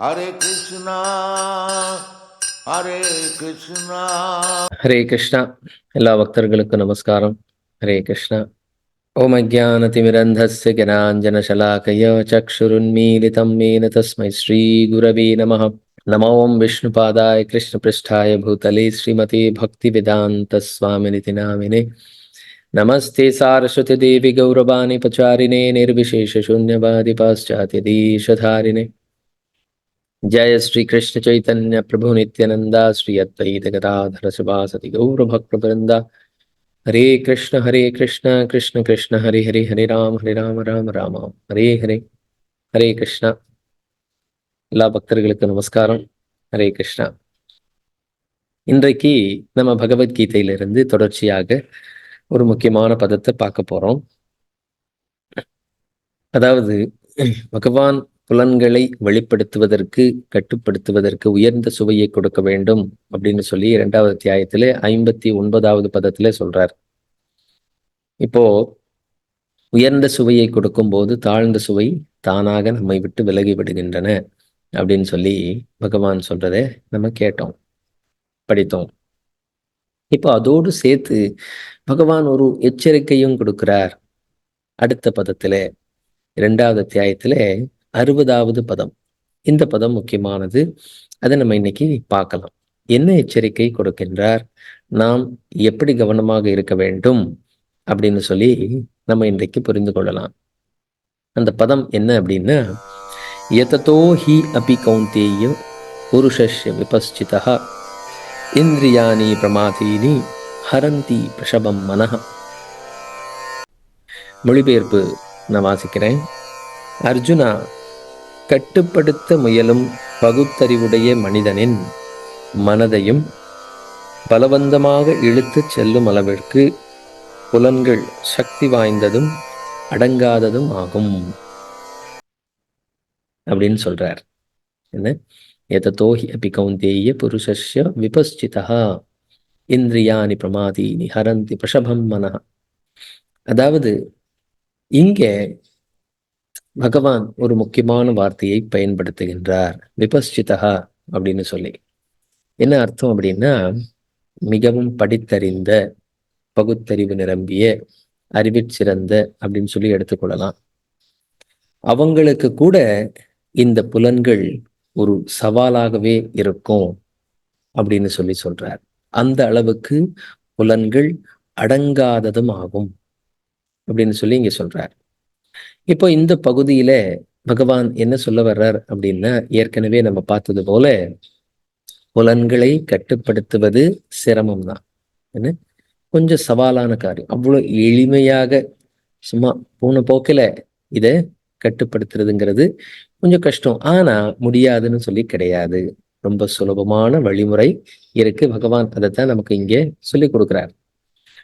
Hare Krishna, Hare Krishna. Hare Krishna எல்லா பக்தர்களுக்கும் நமஸ்காரம் ஹரே கிருஷ்ணா ஓம் அஜானதிமிரந்தஸ்ய ஜனாஞ்சனசலாக்கய சக்ஷுருன்மீலிதம் மேன தஸ்மை ஸ்ரீகுரவே நமः नमो ओं विष्णुपादाय कृष्णपृष्ठाय भूतले श्रीमते भक्तिवेदान्तस्वामिनिति नामिने नमस्ते सारस्वतीदेवि गौरवाणि पचारिणे निर्विशेषशून्यवादि पाश्चात्यदेशधारिणे जय श्री कृष्ण चैतन्य प्रभु नित्यानंदा श्री अद्वैत गदाधर शिवासति गौर भक्त वृंदा हरे कृष्ण हरे कृष्ण कृष्ण कृष्ण हरे हरे हरे राम हरे राम राम राम हरे हरे हरे कृष्ण எல்லா பக்தர்களுக்கும் நமஸ்காரம் ஹரே கிருஷ்ணா இன்றைக்கு நம்ம பகவத்கீதையிலிருந்து தொடர்ச்சியாக ஒரு முக்கியமான பதத்தை பார்க்க போறோம் அதாவது பகவான் புலன்களை வெளிப்படுத்துவதற்கு கட்டுப்படுத்துவதற்கு உயர்ந்த சுவையை கொடுக்க வேண்டும் அப்படின்னு சொல்லி இரண்டாவது தியாயத்திலே ஐம்பத்தி ஒன்பதாவது பதத்திலே சொல்றார். இப்போ உயர்ந்த சுவையை கொடுக்கும் போது தாழ்ந்த சுவை தானாக நம்மை விட்டு விலகி விடுகின்றன அப்படின்னு சொல்லி பகவான் சொல்றதை நம்ம கேட்டோம் படித்தோம். இப்போ அதோடு சேர்த்து பகவான் ஒரு எச்சரிக்கையும் கொடுக்கிறார். அடுத்த பதத்துல இரண்டாவது அத்தியாயத்திலே அறுபதாவது பதம். இந்த பதம் முக்கியமானது. அதை நம்ம இன்னைக்கு பார்க்கலாம். என்ன எச்சரிக்கை கொடுக்கின்றார்? நாம் எப்படி கவனமாக இருக்க வேண்டும்? அப்படின்னு சொல்லி நம்ம இன்றைக்கு புரிந்து கொள்ளலாம். அந்த பதம் என்ன அப்படின்னா எதத்தோ ஹி அபி கௌந்தேய புருஷஸ்ய விபஸ்சிதா இந்திரியாணி பிரமாதீனி ஹரந்தி பிரஷபம் மனஹ. மொழிபெயர்ப்பு நான் வாசிக்கிறேன். அர்ஜுனா கட்டுப்படுத்த முயலும் பகுத்தறிவுடைய மனிதனின் மனதையும் பலவந்தமாக இழுத்துச் செல்லும் அளவிற்கு புலன்கள் சக்தி வாய்ந்ததும் அடங்காததும் ஆகும். அப்படின்னு சொல்றார். என்ன? எதத்தோஹி அபி கௌந்தேய புருஷஸ்ய விபஸ்சிதா இந்திரியாணி பிரமாதீனி ஹரந்தி பிரஷபம் மனஹா. அதாவது இங்கே பகவான் ஒரு முக்கியமான வார்த்தையை பயன்படுத்துகின்றார். விபஸ்சிதா அப்படின்னு சொல்லி. என்ன அர்த்தம் அப்படின்னா மிகவும் படித்தறிந்த பகுத்தறிவு நிரம்பிய அறிவிற் சிறந்த அப்படின்னு சொல்லி எடுத்துக்கொள்ளலாம் அவங்களுக்கு கூட இந்த புலன்கள் ஒரு சவாலாகவே இருக்கும் அப்படின்னு சொல்லி சொல்றார். அந்த அளவுக்கு புலன்கள் அடங்காததும் ஆகும் அப்படின்னு சொல்லி இங்க சொல்றார். இப்போ இந்த பகுதியில பகவான் என்ன சொல்ல வர்றார் அப்படின்னா ஏற்கனவே நம்ம பார்த்தது போல புலன்களை கட்டுப்படுத்துவது சிரமம் தான் என்ன? கொஞ்சம் சவாலான காரியம். அவ்வளோ எளிமையாக சும்மா போன போக்கில இதை கட்டுப்படுத்துறதுங்கிறது கொஞ்சம் கஷ்டம். ஆனா முடியாதுன்னு சொல்லி கிடையாது. ரொம்ப சுலபமான வழிமுறை இருக்கு. பகவான் அதைத்தான் நமக்கு இங்கே சொல்லி கொடுக்குறாரு.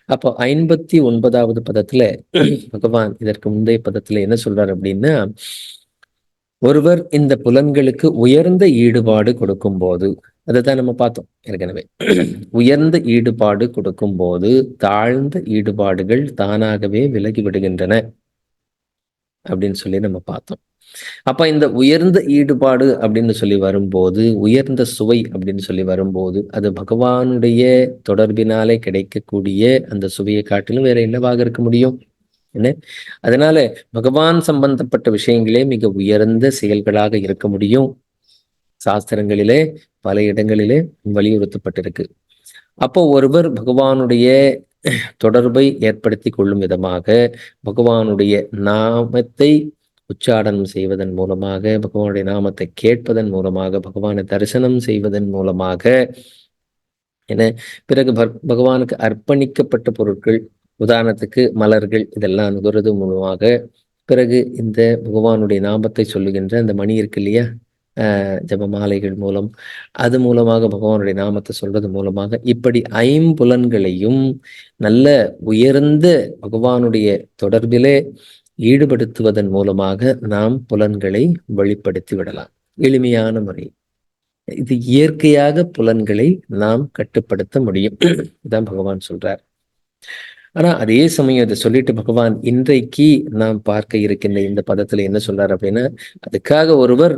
அப்போ ஐம்பத்தி ஒன்பதாவது பதத்துல பகவான் இதற்கு முந்தைய பதத்துல என்ன சொல்றார் அப்படின்னா ஒருவர் இந்த புலன்களுக்கு உயர்ந்த ஈடுபாடு கொடுக்கும் போது அதைத்தான் நம்ம பார்த்தோம் ஏற்கனவே. உயர்ந்த ஈடுபாடு கொடுக்கும் போது தாழ்ந்த ஈடுபாடுகள் தானாகவே விலகி விடுகின்றன அப்படின்னு சொல்லி நம்ம பார்த்தோம். அப்ப இந்த உயர்ந்த ஈடுபாடு அப்படின்னு சொல்லி வரும்போது உயர்ந்த சுவை அப்படின்னு சொல்லி வரும்போது அது பகவானுடைய தொடர்பினாலே கிடைக்கக்கூடிய அந்த சுவையை காட்டிலும் வேற என்னவாக இருக்க முடியும்? என்ன? அதனால பகவான் சம்பந்தப்பட்ட விஷயங்களே மிக உயர்ந்த செயல்களாக இருக்க முடியும். சாஸ்திரங்களிலே பல இடங்களிலே வலியுறுத்தப்பட்டிருக்கு. அப்போ ஒருவர் பகவானுடைய தொடர்பை ஏற்படுத்தி கொள்ளும் விதமாக பகவானுடைய நாமத்தை உச்சாடனம் செய்வதன் மூலமாக பகவானுடைய நாமத்தை கேட்பதன் மூலமாக பகவானை தரிசனம் செய்வதன் மூலமாக என பிறகு பகவானுக்கு அர்ப்பணிக்கப்பட்ட பொருட்கள் உதாரணத்துக்கு மலர்கள் இதெல்லாம் நுகர்வது மூலமாக பிறகு இந்த பகவானுடைய நாமத்தை சொல்லுகின்ற அந்த மணி இருக்கு இல்லையா? ஜபமாலைகள் மூலம். அது மூலமாக பகவானுடைய நாமத்தை சொல்றது மூலமாக இப்படி ஐம்புலன்களையும் நல்ல உயர்ந்த பகவானுடைய தொடர்பிலே ஈடுபடுத்துவதன் மூலமாக நாம் புலன்களை வெளிப்படுத்தி விடலாம் எளிமையான முறை. இது இயற்கையாக புலன்களை நாம் கட்டுப்படுத்த முடியும். இதான் பகவான் சொல்றார். ஆனா அதே சமயம் இதை சொல்லிட்டு பகவான் இன்றைக்கு நாம் பார்க்க இருக்கின்ற இந்த பதத்துல என்ன சொல்றாரு அப்படின்னா அதுக்காக ஒருவர்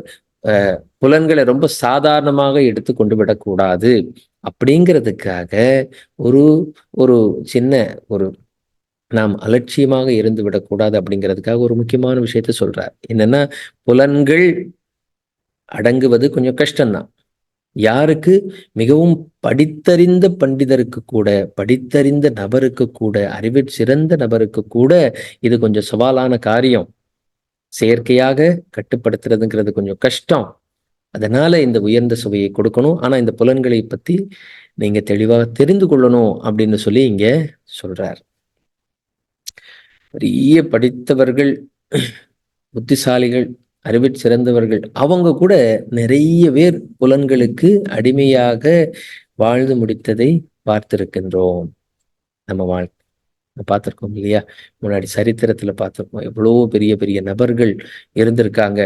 புலன்களை ரொம்ப சாதாரணமாக எடுத்து கொண்டு விடக்கூடாது. அப்படிங்கிறதுக்காக ஒரு ஒரு சின்ன ஒரு நாம் அலட்சியமாக இருந்து விடக்கூடாது அப்படிங்கிறதுக்காக ஒரு முக்கியமான விஷயத்த சொல்றார். என்னன்னா புலன்கள் அடங்குவது கொஞ்சம் கஷ்டம்தான். யாருக்கு? மிகவும் படித்தறிந்த பண்டிதருக்கு கூட படித்தறிந்த நபருக்கு கூட அறிவில் சிறந்த நபருக்கு கூட இது கொஞ்சம் சவாலான காரியம். செயற்கையாக கட்டுப்படுத்துறதுங்கிறது கொஞ்சம் கஷ்டம். அதனால இந்த உயர்ந்த சுவையை கொடுக்கணும். ஆனா இந்த புலன்களை பத்தி நீங்க தெளிவாக தெரிந்து கொள்ளணும் அப்படின்னு சொல்லி இங்க சொல்றார். பெரிய படித்தவர்கள் புத்திசாலிகள் அறிவில் சிறந்தவர்கள் அவங்க கூட நிறைய பேர் புலன்களுக்கு அடிமையாக வாழ்ந்து முடித்ததை பார்த்திருக்கின்றோம் நம்ம வாழ் பார்த்திருக்கோம் இல்லையா? முன்னாடி சரித்திரத்துல பார்த்திருக்கோம். எவ்வளோ பெரிய பெரிய நபர்கள் இருந்திருக்காங்க.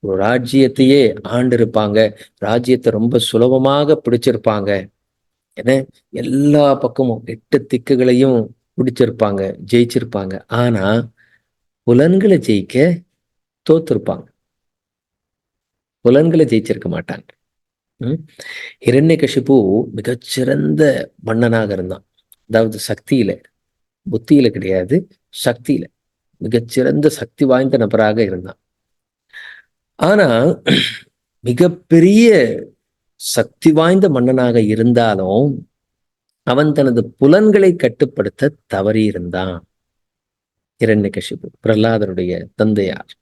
ஒரு ராஜ்யத்தையே ஆண்டு இருப்பாங்க ராஜ்யத்தை ரொம்ப சுலபமாக பிடிச்சிருப்பாங்க. ஏன்னா எல்லா பக்கமும் எட்டு திக்குகளையும் பிடிச்சிருப்பாங்க ஜெயிச்சிருப்பாங்க. ஆனா புலன்களை ஜெயிக்க தோத்திருப்பாங்க. புலன்களை ஜெயிச்சிருக்க மாட்டாங்க. உம் இரண்ய கஷிப்பு மிகச்சிறந்த மன்னனாக இருந்தான். அதாவது சக்தியில புத்தியில கிடையாது சக்தியில. மிகச்சிறந்த சக்தி வாய்ந்த நபராக இருந்தான். ஆனா மிகப்பெரிய சக்தி வாய்ந்த மன்னனாக இருந்தாலும் அவன் தனது புலன்களை கட்டுப்படுத்த தவறியிருந்தான். இரண்டு கஷிப்பு பிரகலாதருடைய தந்தையார்.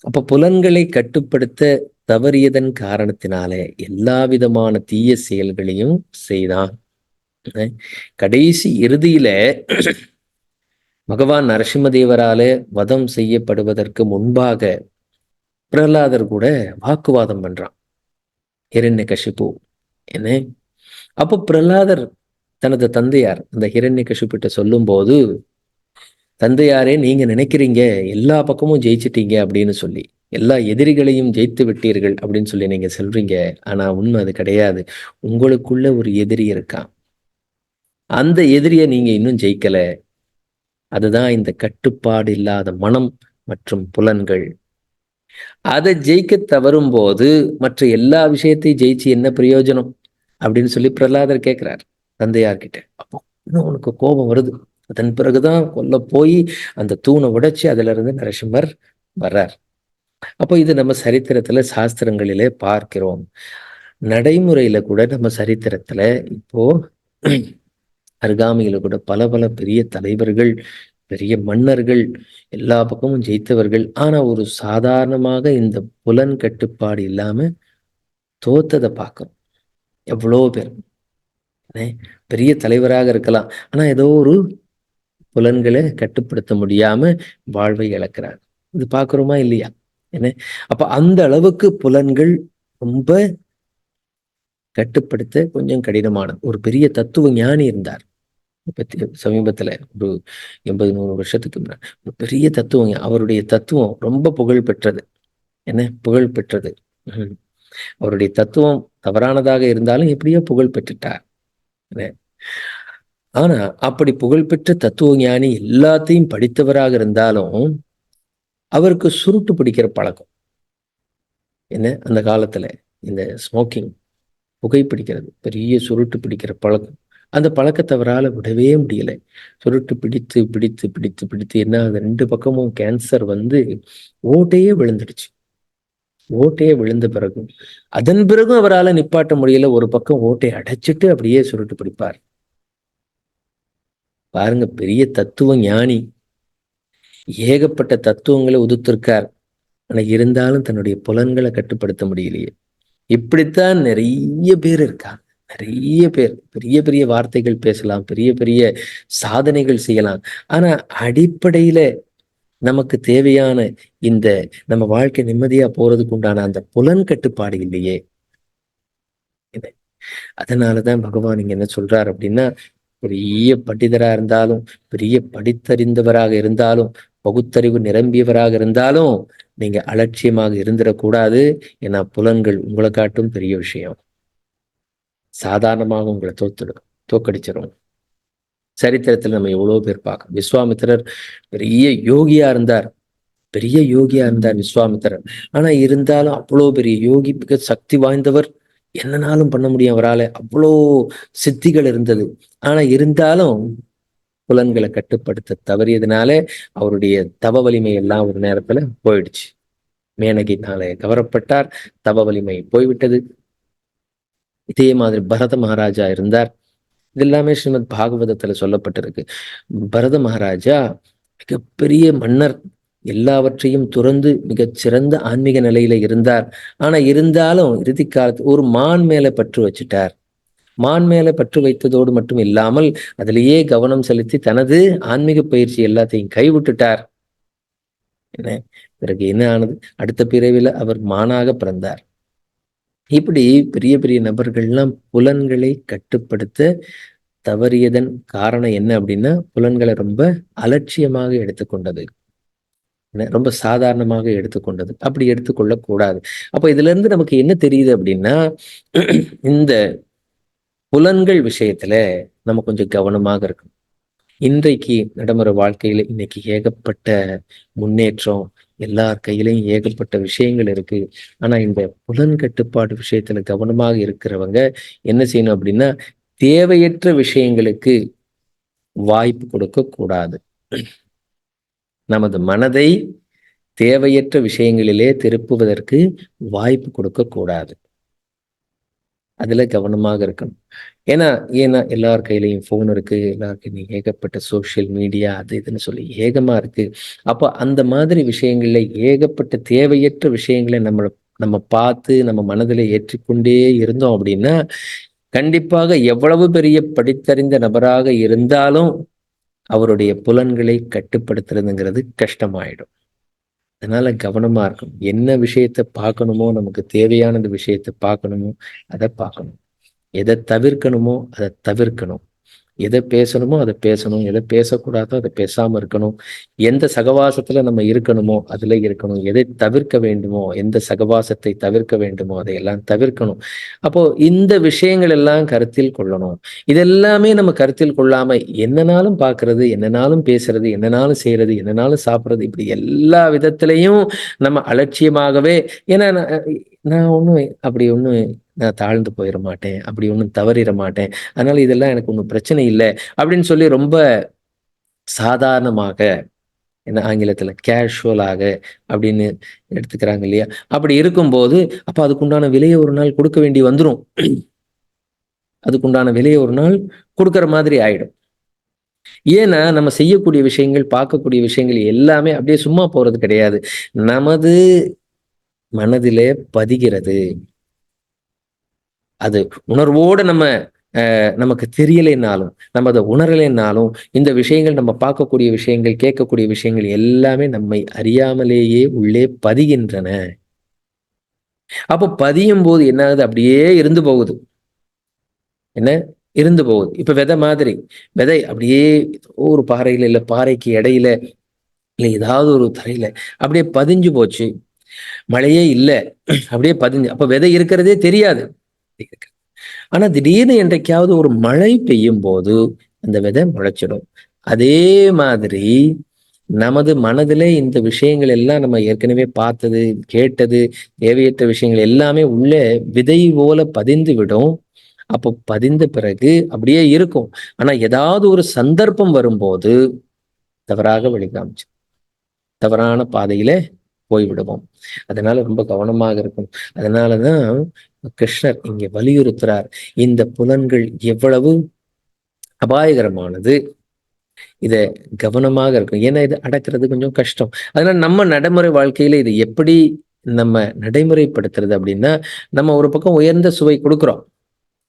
அப்ப புலன்களை கட்டுப்படுத்த தவறியதன் காரணத்தினாலே எல்லா விதமான தீய செயல்களையும் செய்தான். கடைசி இறுதியில பகவான் நரசிம்மதேவரால வதம் செய்யப்படுவதற்கு முன்பாக பிரகலாதர் கூட வாக்குவாதம் பண்றான். ஹிரண்ய கஷிப்பு என்ன? அப்போ பிரகலாதர் தனது தந்தையார் அந்த ஹிரண்ய கஷிப்பிட்ட சொல்லும் போது தந்தையாரே நீங்க நினைக்கிறீங்க எல்லா பக்கமும் ஜெயிச்சிட்டீங்க அப்படின்னு சொல்லி எல்லா எதிரிகளையும் ஜெயித்து விட்டீர்கள் அப்படின்னு சொல்லி நீங்க சொல்றீங்க. ஆனா உண்மை அது கிடையாது. உங்களுக்குள்ள ஒரு எதிரி இருக்கான் அந்த எதிரிய நீங்க இன்னும் ஜெயிக்கல. அதுதான் இந்த கட்டுப்பாடு இல்லாத மனம் மற்றும் புலன்கள். அதை ஜெயிக்க தவறும் போது மற்ற எல்லா விஷயத்தையும் ஜெயிச்சு என்ன பிரயோஜனம்? அப்படின்னு சொல்லி பிரகலாதர் கேட்கிறார் தந்தையார்கிட்ட. அப்போ இன்னும் உனக்கு கோபம் வருது. அதன் பிறகுதான் கொல்ல போய் அந்த தூணை உடைச்சு அதுல இருந்து நரசிம்மர் வர்றார். அப்போ இது நம்ம சரித்திரத்துல சாஸ்திரங்களிலே பார்க்கிறோம். நடைமுறையில கூட நம்ம சரித்திரத்துல இப்போ அருகாமையில கூட பல பல பெரிய தலைவர்கள் பெரிய மன்னர்கள் எல்லா பக்கமும் ஜெயித்தவர்கள். ஆனா ஒரு சாதாரணமாக இந்த புலன் கட்டுப்பாடு இல்லாம தோத்ததை பார்க்கிறோம். எவ்வளோ பேர். பெரிய தலைவராக இருக்கலாம். ஆனா ஏதோ ஒரு புலன்களை கட்டுப்படுத்த முடியாம வாழ்வை இழக்கிறாங்க இது பார்க்குறோமா இல்லையா? என்ன? அப்ப அந்த அளவுக்கு புலன்கள் ரொம்ப கட்டுப்படுத்த கொஞ்சம் கடினமானது ஒரு பெரிய தத்துவ ஞானி இருந்தார். பத்தி சமீபத்துல ஒரு எண்பது நூறு வருஷத்துக்கு முன்னாடி ஒரு பெரிய தத்துவம் அவருடைய தத்துவம் ரொம்ப புகழ் பெற்றது. என்ன? புகழ் பெற்றது. அவருடைய தத்துவம் தவறானதாக இருந்தாலும் எப்படியோ புகழ் பெற்றுட்டார். ஆனா அப்படி புகழ்பெற்ற தத்துவ ஞானி எல்லாத்தையும் படித்தவராக இருந்தாலும் அவருக்கு சுருட்டு பிடிக்கிற பழக்கம். என்ன? அந்த காலத்துல இந்த ஸ்மோக்கிங் புகைப்பிடிக்கிறது பெரிய சுருட்டு பிடிக்கிற பழக்கம். அந்த பழக்கத்தை அவரால் விடவே முடியல. சுருட்டு பிடித்து பிடித்து பிடித்து பிடித்து என்ன? அந்த ரெண்டு பக்கமும் கேன்சர் வந்து ஓட்டையே விழுந்துடுச்சு. ஓட்டையே விழுந்த பிறகும் அதன் பிறகும் அவரால் நிப்பாட்ட முடியல. ஒரு பக்கம் ஓட்டை அடைச்சிட்டு அப்படியே சுருட்டு பிடிப்பார். பாருங்க பெரிய தத்துவ ஞானி. ஏகப்பட்ட தத்துவங்களை உதுத்திருக்கார் ஆனா இருந்தாலும் தன்னுடைய புலன்களை கட்டுப்படுத்த முடியலையே. இப்படித்தான் நிறைய பேர் இருக்கா நிறைய பேர். பெரிய பெரிய வார்த்தைகள் பேசலாம் பெரிய பெரிய சாதனைகள் செய்யலாம். ஆனா அடிப்படையில நமக்கு தேவையான இந்த நம்ம வாழ்க்கை நிம்மதியா போறதுக்கு உண்டான அந்த புலன் கட்டுப்பாடு இல்லையே. அதனாலதான் பகவான் இங்க என்ன சொல்றார் அப்படின்னா பெரிய பண்டிதரா இருந்தாலும் பெரிய படித்தறிந்தவராக இருந்தாலும் பகுத்தறிவு நிரம்பியவராக இருந்தாலும் நீங்க அலட்சியமாக இருந்துடக்கூடாது. ஏன்னா புலன்கள் உங்களை காட்டும் பெரிய விஷயம். சாதாரணமாக உங்களை தோத்துடும் தோக்கடிச்சிடும் சரித்திரத்தில் நம்ம எவ்வளோ பேர் பார்க்கணும். விஸ்வாமித்திரர் பெரிய யோகியா இருந்தார். பெரிய யோகியா இருந்தார் விஸ்வாமித்திரர். ஆனா இருந்தாலும் அவ்வளோ பெரிய யோகி மிக சக்தி வாய்ந்தவர். என்னனாலும் பண்ண முடியும் அவரால். அவ்வளோ சித்திகள் இருந்தது. ஆனா இருந்தாலும் புலன்களை கட்டுப்படுத்த தவறியதுனால அவருடைய தவ வலிமை எல்லாம் ஒரு நேரத்துல போயிடுச்சு. மேனகினாலே கவரப்பட்டார். தவ வலிமை போய்விட்டது. இதே மாதிரி பரத மகாராஜா இருந்தார். இது எல்லாமே ஸ்ரீமத் பாகவதத்துல சொல்லப்பட்டிருக்கு. பரத மகாராஜா மிகப்பெரிய மன்னர். எல்லாவற்றையும் துறந்து மிகச்சிறந்த ஆன்மீக நிலையில இருந்தார். ஆனா இருந்தாலும் இறுதி காலத்து ஒரு மான் மேல பற்று வச்சுட்டார். மான் மேல பற்று வைத்ததோடு மட்டும் இல்லாமல் அதிலேயே கவனம் செலுத்தி தனது ஆன்மீக பயிற்சி எல்லாத்தையும் கைவிட்டுட்டார். என்ன? பிறகு என்ன ஆனது? அடுத்த பிறவில அவர் மானாக பிறந்தார். இப்படி பெரிய பெரிய நபர்கள்லாம் புலன்களை கட்டுப்படுத்த தவறியதன் காரணம் என்ன அப்படின்னா புலன்களை ரொம்ப அலட்சியமாக எடுத்துக்கொண்டது. ரொம்ப சாதாரணமாக எடுத்துக்கொண்டது. அப்படி எடுத்துக்கொள்ள கூடாது அப்ப இதுல இருந்து நமக்கு என்ன தெரியுது அப்படின்னா இந்த புலன்கள் விஷயத்துல நம்ம கொஞ்சம் கவனமாக இருக்கணும். இன்றைக்கு நடைமுறை வாழ்க்கையில இன்னைக்கு ஏகப்பட்ட முன்னேற்றம் எல்லார் கையிலையும் ஏகப்பட்ட விஷயங்கள் இருக்கு. ஆனா இந்த புலன் கட்டுப்பாடு விஷயத்துல கவனமாக இருக்கிறவங்க என்ன செய்யணும் அப்படின்னா தேவையற்ற விஷயங்களுக்கு வாய்ப்பு கொடுக்க கூடாது. நமது மனதை தேவையற்ற விஷயங்களிலே திருப்புவதற்கு வாய்ப்பு கொடுக்க கூடாது. அதுல கவனமாக இருக்கணும். ஏன்னா ஏன்னா எல்லார் கையிலையும் ஃபோன் இருக்கு எல்லார் கையிலையும் ஏகப்பட்ட சோஷியல் மீடியா அது இதுன்னு சொல்லி ஏகமா இருக்கு. அப்போ அந்த மாதிரி விஷயங்கள்ல ஏகப்பட்ட தேவையற்ற விஷயங்களை நம்ம நம்ம பார்த்து நம்ம மனதில் ஏற்றிக்கொண்டே இருந்தோம் அப்படின்னா கண்டிப்பாக எவ்வளவு பெரிய படித்தறிந்த நபராக இருந்தாலும் அவருடைய புலன்களை கட்டுப்படுத்துறதுங்கிறது கஷ்டமாயிடும். அதனால கவனமா இருக்கும் என்ன விஷயத்த பார்க்கணுமோ நமக்கு தேவையானது விஷயத்த பார்க்கணுமோ அதை பார்க்கணும். எதை தவிர்க்கணுமோ அதை தவிர்க்கணும். எதை பேசணுமோ அதை பேசணும். எதை பேசக்கூடாதோ அதை பேசாம இருக்கணும். எந்த சகவாசத்துல நம்ம இருக்கணுமோ அதுல இருக்கணும். எதை தவிர்க்க வேண்டுமோ எந்த சகவாசத்தை தவிர்க்க வேண்டுமோ அதையெல்லாம் தவிர்க்கணும். அப்போ இந்த விஷயங்கள் எல்லாம் கருத்தில் கொள்ளணும். இதெல்லாமே நம்ம கருத்தில் கொள்ளாம என்னனாலும் பாக்குறது என்னனாலும் பேசுறது என்னனாலும் செய்யறது என்னனாலும் சாப்பிட்றது இப்படி எல்லா விதத்திலையும் நம்ம அலட்சியமாகவே ஏன்னா நான் நான் ஒன்றும் அப்படி ஒன்றும் நான் தாழ்ந்து போயிட மாட்டேன். அப்படி ஒன்றும் தவறிட மாட்டேன். அதனால இதெல்லாம் எனக்கு ஒன்றும் பிரச்சனை இல்லை. அப்படின்னு சொல்லி ரொம்ப சாதாரணமாக என்ன ஆங்கிலத்துல கேஷுவலாக அப்படின்னு எடுத்துக்கிறாங்க இல்லையா? அப்படி இருக்கும்போது அப்போ அதுக்குண்டான விலையை ஒரு நாள் கொடுக்க வேண்டி வந்துடும் அதுக்குண்டான விலையை ஒரு நாள் கொடுக்குற மாதிரி ஆயிடும். ஏன்னா நம்ம செய்யக்கூடிய விஷயங்கள் பார்க்கக்கூடிய விஷயங்கள் எல்லாமே அப்படியே சும்மா போறது கிடையாது. நமது மனதிலே பதிகிறது. அது உணர்வோடு நம்ம நமக்கு தெரியலைன்னாலும் நம்ம அதை உணரலைன்னாலும் இந்த விஷயங்கள் நம்ம பார்க்கக்கூடிய விஷயங்கள் கேட்கக்கூடிய விஷயங்கள் எல்லாமே நம்மை அறியாமலேயே உள்ளே பதிகின்றன. அப்போ பதியும் போது என்ன ஆகுது அப்படியே இருந்து போகுது. என்ன? இருந்து போகுது. இப்ப விதை மாதிரி. விதை அப்படியே ஒரு பாறையில இல்ல பாறைக்கு இடையில இல்லை ஏதாவது ஒரு தரையில அப்படியே பதிஞ்சு போச்சு. மழையே இல்லை. அப்படியே பதிஞ்சு. அப்ப விதை இருக்கிறதே தெரியாது. ஆனா திடீர்னு என்றைக்காவது ஒரு மழை பெய்யும் போது அந்த விதை முளைச்சிடும். அதே மாதிரி நமது மனதிலே இந்த விஷயங்கள் எல்லாம் நம்ம ஏற்கனவே பார்த்தது கேட்டது தேவையற்ற விஷயங்கள் எல்லாமே உள்ளே விதை போல பதிந்து விடும் அப்போ பதிந்த பிறகு அப்படியே இருக்கும். ஆனா ஏதாவது ஒரு சந்தர்ப்பம் வரும்போது தவறாக வழிகாமிச்சு தவறான பாதையில போய்விடுவோம். அதனால ரொம்ப கவனமாக இருக்கும் அதனாலதான் கிருஷ்ணர் இங்க வலியுறுத்துறார். இந்த புலன்கள் எவ்வளவு அபாயகரமானது. இதை கவனமாக இருக்கும் ஏன்னா இது அடக்கிறது கொஞ்சம் கஷ்டம். அதனால நம்ம நடைமுறை வாழ்க்கையில இது எப்படி நம்ம நடைமுறைப்படுத்துறது அப்படின்னா நம்ம ஒரு பக்கம் உயர்ந்த சுவை கொடுக்குறோம்.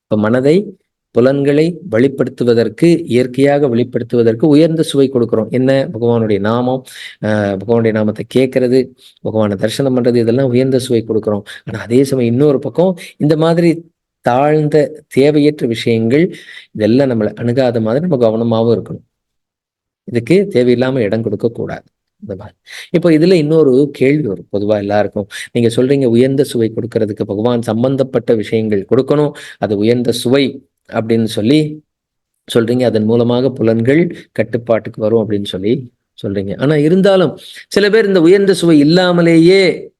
இப்போ மனதை புலன்களை வெளிப்படுத்துவதற்கு இயற்கையாக வெளிப்படுத்துவதற்கு உயர்ந்த சுவை கொடுக்குறோம். என்ன? பகவானுடைய நாமம் ஆஹ் பகவானுடைய நாமத்தை கேட்கறது பகவானை தரிசனம் பண்றது இதெல்லாம் உயர்ந்த சுவை கொடுக்குறோம். ஆனா அதே சமயம் இன்னொரு பக்கம் இந்த மாதிரி தாழ்ந்த தேவையற்ற விஷயங்கள் இதெல்லாம் நம்மளை அணுகாத மாதிரி நம்ம கவனமாகவும் இருக்கணும். இதுக்கு தேவையில்லாம இடம் கொடுக்க கூடாது. இந்த மாதிரி. இப்போ இதுல இன்னொரு கேள்வி வரும் பொதுவா எல்லாருக்கும். நீங்க சொல்றீங்க உயர்ந்த சுவை கொடுக்கறதுக்கு பகவான் சம்பந்தப்பட்ட விஷயங்கள் கொடுக்கணும் அது உயர்ந்த சுவை. அப்படின்னு சொல்லி சொல்றீங்க. அதன் மூலமாக புலன்கள் கட்டுப்பாட்டுக்கு வரும் அப்படின்னு சொல்லி சொல்றீங்க. ஆனா இருந்தாலும் சில பேர் இந்த உயர்ந்த சுவை இல்லாமலேயே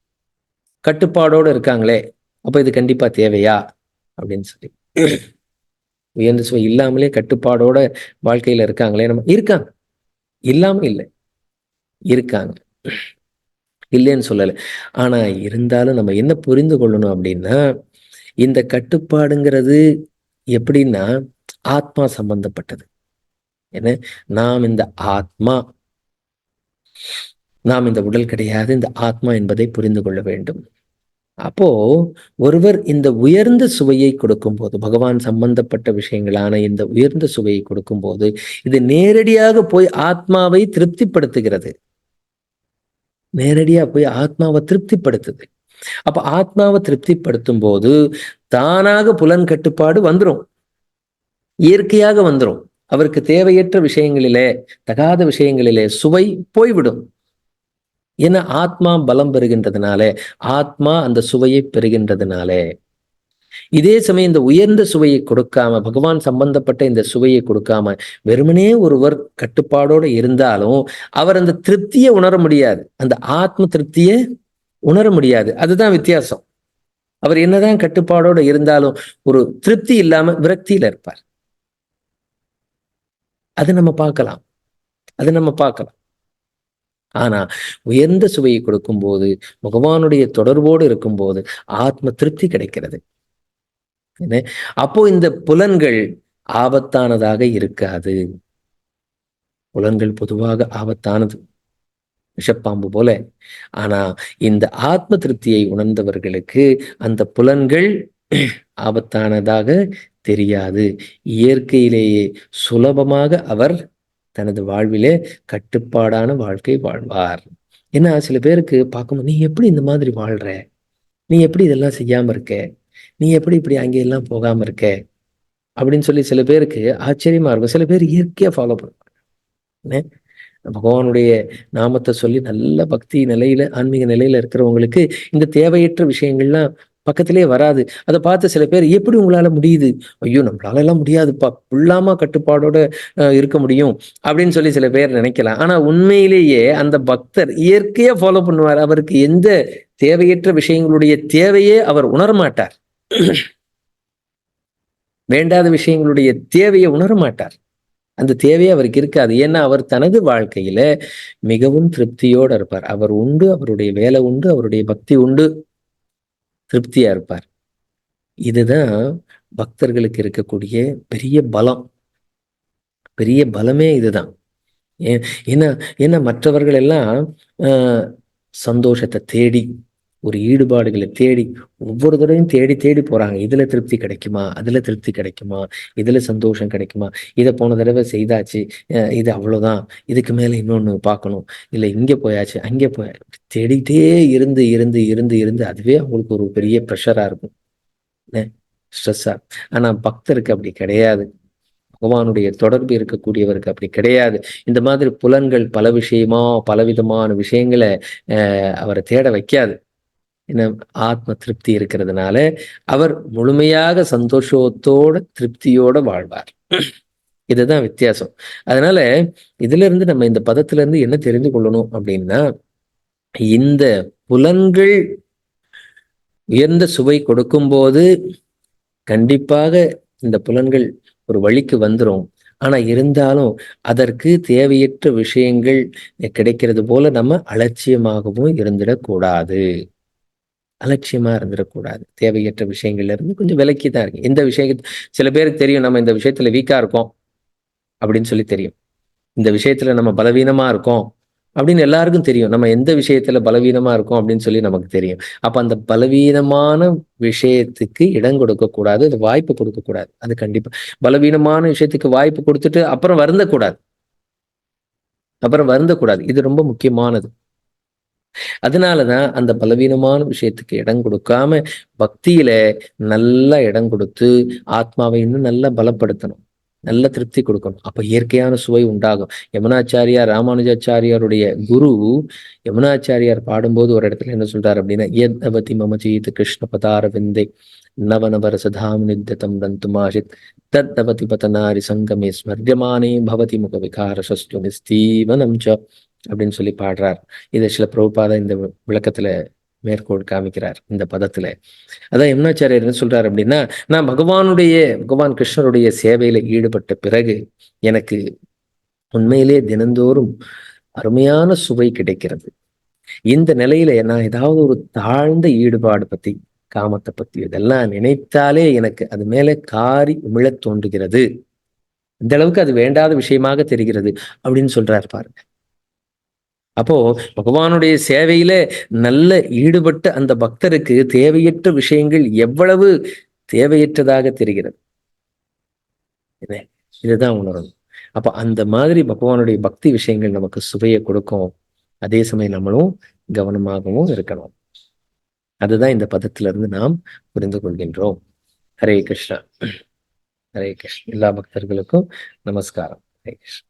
கட்டுப்பாடோட இருக்காங்களே அப்ப இது கண்டிப்பா தேவையா அப்படின்னு சொல்லி. உயர்ந்த சுவை இல்லாமலே கட்டுப்பாடோட வாழ்க்கையில இருக்காங்களே நம்ம இருக்காங்க. இல்லாம இல்லை. இருக்காங்க. இல்லைன்னு சொல்லலை. ஆனா இருந்தாலும் நம்ம என்ன புரிந்து கொள்ளணும் அப்படின்னா இந்த கட்டுப்பாடுங்கிறது எப்படின்னா ஆத்மா சம்பந்தப்பட்டது. என்ன? நாம் இந்த ஆத்மா நாம் இந்த உடல் கிடையாது இந்த ஆத்மா என்பதை புரிந்து கொள்ள வேண்டும். அப்போ ஒருவர் இந்த உயர்ந்த சுவையை கொடுக்கும்போது பகவான் சம்பந்தப்பட்ட விஷயங்களான இந்த உயர்ந்த சுவையை கொடுக்கும்போது இது நேரடியாக போய் ஆத்மாவை திருப்திப்படுத்துகிறது. நேரடியா போய் ஆத்மாவை திருப்திப்படுத்துது. அப்ப ஆத்மாவை திருப்திப்படுத்தும் போது தானாக புலன் கட்டுப்பாடு வந்துடும் இயற்கையாக வந்துடும் அவருக்கு தேவையற்ற விஷயங்களிலே தகாத விஷயங்களிலே சுவை போய்விடும். ஏன்னா ஆத்மா பலம் பெறுகின்றதுனாலே ஆத்மா அந்த சுவையை பெறுகின்றதுனாலே. இதே சமயம் இந்த உயர்ந்த சுவையை கொடுக்காம பகவான் சம்பந்தப்பட்ட இந்த சுவையை கொடுக்காம வெறுமனே ஒருவர் கட்டுப்பாடோடு இருந்தாலும் அவர் அந்த திருப்தியை உணர முடியாது. அந்த ஆத்ம திருப்தியை உணர முடியாது. அதுதான் வித்தியாசம். அவர் என்னதான் கட்டுப்பாடோடு இருந்தாலும் ஒரு திருப்தி இல்லாம விரக்தியில இருப்பார். அது நம்ம பார்க்கலாம். அது நம்ம பார்க்கலாம். ஆனா உயர்ந்த சுவையை கொடுக்கும் போது பகவானுடைய தொடர்போடு இருக்கும்போது ஆத்ம திருப்தி கிடைக்கிறது. என்ன? அப்போ இந்த புலன்கள் ஆபத்தானதாக இருக்காது. புலன்கள் பொதுவாக ஆபத்தானது. விஷப்பாம்பு போல. ஆனா இந்த ஆத்ம திருப்தியை உணர்ந்தவர்களுக்கு அந்த புலன்கள் ஆபத்தானதாக தெரியாது. இயற்கையிலேயே சுலபமாக அவர் தனது வாழ்விலே கட்டுப்பாடான வாழ்க்கை வாழ்வார். ஏன்னா சில பேருக்கு பார்க்கும்போது நீ எப்படி இந்த மாதிரி வாழ்ற? நீ எப்படி இதெல்லாம் செய்யாம இருக்க? நீ எப்படி இப்படி அங்கே எல்லாம் போகாம இருக்க? அப்படின்னு சொல்லி சில பேருக்கு ஆச்சரியமா இருக்கும். சில பேர் இயற்கையா ஃபாலோ பண்ணுவாங்க. பகவானுடைய நாமத்தை சொல்லி நல்ல பக்தி நிலையில ஆன்மீக நிலையில இருக்கிறவங்களுக்கு இந்த தேவையற்ற விஷயங்கள்லாம் பக்கத்திலே வராது. அதை பார்த்து சில பேர் எப்படி உங்களால முடியுது? ஐயோ நம்மளால எல்லாம் முடியாதுப்பா. புல்லாம கட்டுப்பாடோட இருக்க முடியும். அப்படின்னு சொல்லி சில பேர் நினைக்கலாம். ஆனா உண்மையிலேயே அந்த பக்தர் இயற்கையா ஃபாலோ பண்ணுவார். அவருக்கு எந்த தேவையற்ற விஷயங்களுடைய தேவையே அவர் உணரமாட்டார் வேண்டாத விஷயங்களுடைய தேவையை உணரமாட்டார் அந்த தேவையே அவருக்கு இருக்காது. ஏன்னா அவர் தனது வாழ்க்கையில மிகவும் திருப்தியோடு இருப்பார். அவர் உண்டு அவருடைய வேலை உண்டு அவருடைய பக்தி உண்டு திருப்தியா இருப்பார். இதுதான் பக்தர்களுக்கு இருக்கக்கூடிய பெரிய பலம். பெரிய பலமே இதுதான். ஏன்னா ஏன்னா மற்றவர்கள் எல்லாம் சந்தோஷத்தை தேடி ஒரு ஈடுபாடுகளை தேடி ஒவ்வொரு தடவையும் தேடி தேடி போறாங்க. இதுல திருப்தி கிடைக்குமா? அதுல திருப்தி கிடைக்குமா? இதுல சந்தோஷம் கிடைக்குமா? இதை போன தடவை செய்தாச்சு. இது அவ்வளவுதான். இதுக்கு மேல இன்னொன்னு பார்க்கணும். இல்ல இங்க போயாச்சு அங்கே போய் தேடிட்டே இருந்து இருந்து இருந்து இருந்து அதுவே அவங்களுக்கு ஒரு பெரிய ப்ரெஷரா இருக்கும். ஸ்ட்ரெஸ்ஸா ஆனா பக்தருக்கு அப்படி கிடையாது. பகவானுடைய தொடர்பு இருக்கக்கூடியவருக்கு அப்படி கிடையாது. இந்த மாதிரி புலன்கள் பல விஷயமா பலவிதமான விஷயங்களை அவரை தேட வைக்காது. என்ன ஆத்ம திருப்தி இருக்கிறதுனால அவர் முழுமையாக சந்தோஷத்தோட திருப்தியோட வாழ்வார். இதுதான் வித்தியாசம். அதனால இதுல இருந்து நம்ம இந்த பதத்துல இருந்து என்ன தெரிந்து கொள்ளணும் அப்படின்னா இந்த புலன்கள் உயர்ந்த சுவை கொடுக்கும் போது கண்டிப்பாக இந்த புலன்கள் ஒரு வழிக்கு வந்துடும் ஆனா இருந்தாலும் அதற்கு தேவையற்ற விஷயங்கள் கிடைக்கிறது போல நம்ம அலட்சியமாகவும் இருந்துடக்கூடாது. அலட்சியமா இருந்துடக்கூடாது தேவையற்ற விஷயங்கள்ல இருந்து கொஞ்சம் விலக்கி தான் இருக்கு இந்த விஷயம் சில பேருக்கு தெரியும் நம்ம இந்த விஷயத்துல வீக்கா இருக்கோம் அப்படின்னு சொல்லி தெரியும். இந்த விஷயத்துல நம்ம பலவீனமா இருக்கோம் அப்படின்னு எல்லாருக்கும் தெரியும். நம்ம எந்த விஷயத்துல பலவீனமா இருக்கோம் அப்படின்னு சொல்லி நமக்கு தெரியும். அப்ப அந்த பலவீனமான விஷயத்துக்கு இடம் கொடுக்க கூடாது அது வாய்ப்பு கொடுக்க கூடாது அது கண்டிப்பா. பலவீனமான விஷயத்துக்கு வாய்ப்பு கொடுத்துட்டு அப்புறம் வருந்தக்கூடாது. அப்புறம் வருந்தக்கூடாது. இது ரொம்ப முக்கியமானது. அதனாலதான் அந்த பலவீனமான விஷயத்துக்கு இடம் கொடுக்காம பக்தியில நல்லா இடம் கொடுத்து ஆத்மாவை இன்னும் நல்லா பலப்படுத்தணும். நல்ல திருப்தி கொடுக்கணும். அப்ப இயற்கையான சுவை உண்டாகும். யமுனாச்சாரியார் ராமானுஜாச்சாரியாருடைய குரு யமுனாச்சாரியார் பாடும்போது ஒரு இடத்துல என்ன சொல்றாரு அப்படின்னா எத் அவதி மமஜீத் கிருஷ்ண பதார விந்தை நவநவரசதாம் நித்தம் தந்துமாஷித் தத் அவதி பதனாரி சங்கமே ஸ்மர்யமானே பவதி முக விகார விகாரசஸ்து நிஸ்தீவனம் ச அப்படின்னு சொல்லி பாடுறார். இதை சில பிரபுபாத இந்த விளக்கத்துல மேற்கோள் காமிக்கிறார் இந்த பதத்துல. அதான் எம்னாச்சாரியர் என்ன சொல்றாரு அப்படின்னா நான் பகவானுடைய பகவான் கிருஷ்ணருடைய சேவையில ஈடுபட்ட பிறகு எனக்கு உண்மையிலே தினந்தோறும் அருமையான சுவை கிடைக்கிறது. இந்த நிலையில நான் ஏதாவது ஒரு தாழ்ந்த ஈடுபாடு பத்தி காமத்தை பத்தி இதெல்லாம் நினைத்தாலே எனக்கு அது மேல காரி உமிழத் தோன்றுகிறது. இந்த அளவுக்கு அது வேண்டாத விஷயமாக தெரிகிறது அப்படின்னு சொல்றாரு பாருங்க. அப்போ பகவானுடைய சேவையில நல்ல ஈடுபட்ட அந்த பக்தருக்கு தேவையற்ற விஷயங்கள் எவ்வளவு தேவையற்றதாக தெரிகிறது? இதுதான் உணரணும் அப்ப அந்த மாதிரி பகவானுடைய பக்தி விஷயங்கள் நமக்கு சுவையை கொடுக்கும். அதே சமயம் நம்மளும் கவனமாகவும் இருக்கணும். அதுதான் இந்த பதத்திலிருந்து நாம் புரிந்து கொள்கின்றோம். ஹரே கிருஷ்ணா. ஹரே கிருஷ்ணா. எல்லா பக்தர்களுக்கும் நமஸ்காரம். ஹரே கிருஷ்ணா.